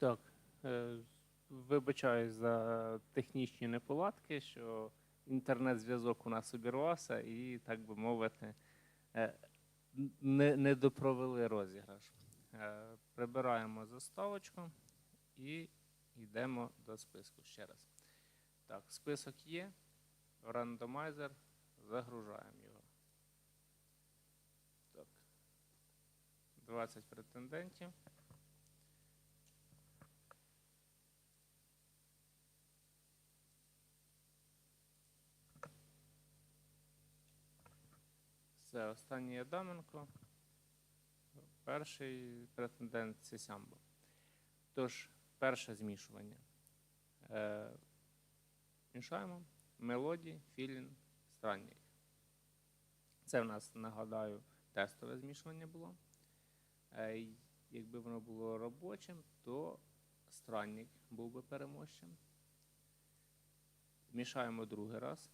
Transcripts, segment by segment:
Так. е, Вибачаюсь за технічні неполадки, що інтернет-зв'язок у нас обірвався і, так би мовити, е, не, не допровели розіграш. Е, Прибираємо заставочку і йдемо до списку ще раз. Так, список є. Рандомайзер. Загружаємо його. Так. 20 претендентів. Все, останній Адаменко. Перший претендент це Сямбо. Тож, перше змішування. Е, мішаємо мелодії, філін, странник. Це в нас, нагадаю, тестове змішування було. Е, якби воно було робочим, то странник був би переможцем. Мішаємо другий раз.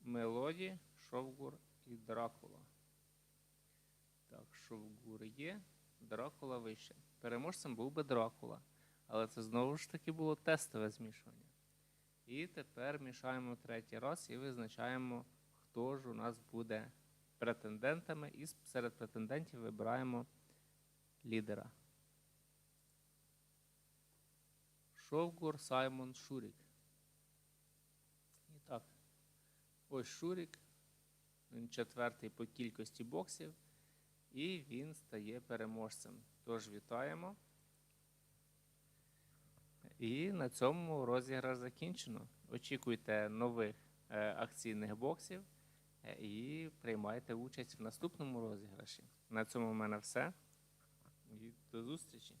Мелоді, Шовгур і Дракула. Так, Шовгур є, Дракула вище. Переможцем був би Дракула. Але це знову ж таки було тестове змішування. І тепер мішаємо третій раз і визначаємо, хто ж у нас буде претендентами. І серед претендентів вибираємо лідера. Шовгур Саймон Шурік. І так. Ось Шурік, він четвертий по кількості боксів, і він стає переможцем. Тож вітаємо. І на цьому розіграш закінчено. Очікуйте нових е, акційних боксів е, і приймайте участь в наступному розіграші. На цьому в мене все. І до зустрічі!